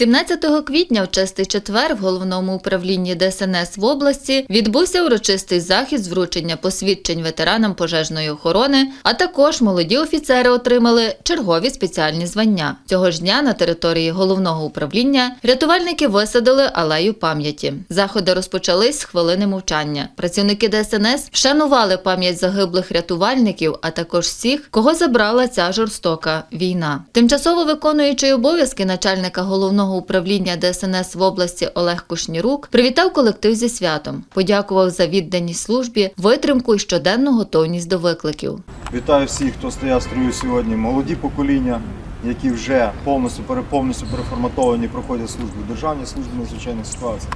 17 квітня в чистий четвер в головному управлінні ДСНС в області відбувся урочистий захід з вручення посвідчень ветеранам пожежної охорони, а також молоді офіцери отримали чергові спеціальні звання. Цього ж дня на території головного управління рятувальники висадили алею пам'яті. Заходи розпочались з хвилини мовчання. Працівники ДСНС вшанували пам'ять загиблих рятувальників, а також всіх, кого забрала ця жорстока війна. Тимчасово виконуючий обов'язки начальника головного управління ДСНС в області Олег Кушнірук привітав колектив зі святом, подякував за відданість службі, витримку і щоденну готовність до викликів. Вітаю всіх, хто стояв строю сьогодні. Молоді покоління, які вже повністю повністю переформатовані, проходять службу державній службі надзвичайних ситуацій.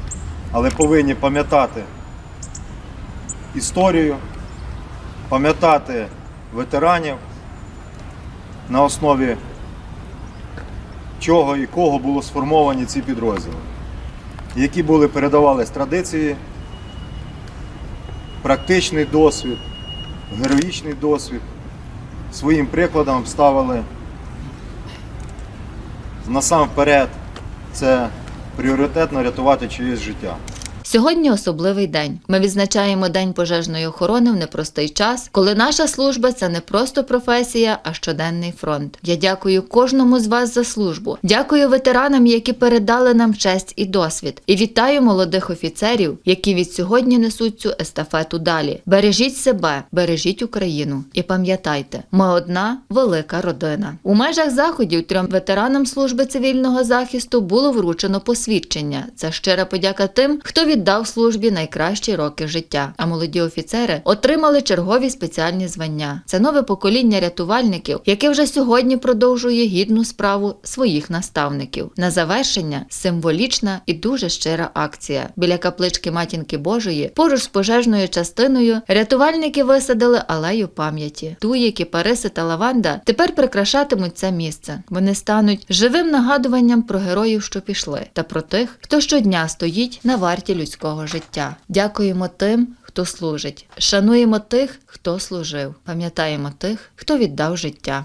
Але повинні пам'ятати історію, пам'ятати ветеранів, на основі чого і кого було сформовані ці підрозділи, які були передавались традиції, практичний досвід, героїчний досвід, своїм прикладом ставили насамперед це пріоритетно рятувати чиєсь життя. Сьогодні особливий день. Ми відзначаємо День пожежної охорони в непростий час, коли наша служба це не просто професія, а щоденний фронт. Я дякую кожному з вас за службу. Дякую ветеранам, які передали нам честь і досвід. І вітаю молодих офіцерів, які від сьогодні несуть цю естафету далі. Бережіть себе, бережіть Україну і пам'ятайте, ми одна велика родина. У межах заходів трьом ветеранам служби цивільного захисту було вручено посвідчення. Це щира подяка тим, хто віддав службі найкращі роки життя. А молоді офіцери отримали чергові спеціальні звання. Це нове покоління рятувальників, яке вже сьогодні продовжує гідну справу своїх наставників. На завершення символічна і дуже щира акція. Біля каплички матінки Божої, поруч з пожежною частиною, рятувальники висадили алею пам'яті. Туї, кіпариси та лаванда тепер прикрашатимуть це місце. Вони стануть живим нагадуванням про героїв, що пішли, та про тих, хто щодня стоїть на варті людського життя. Дякуємо тим, хто служить. Шануємо тих, хто служив. Пам'ятаємо тих, хто віддав життя.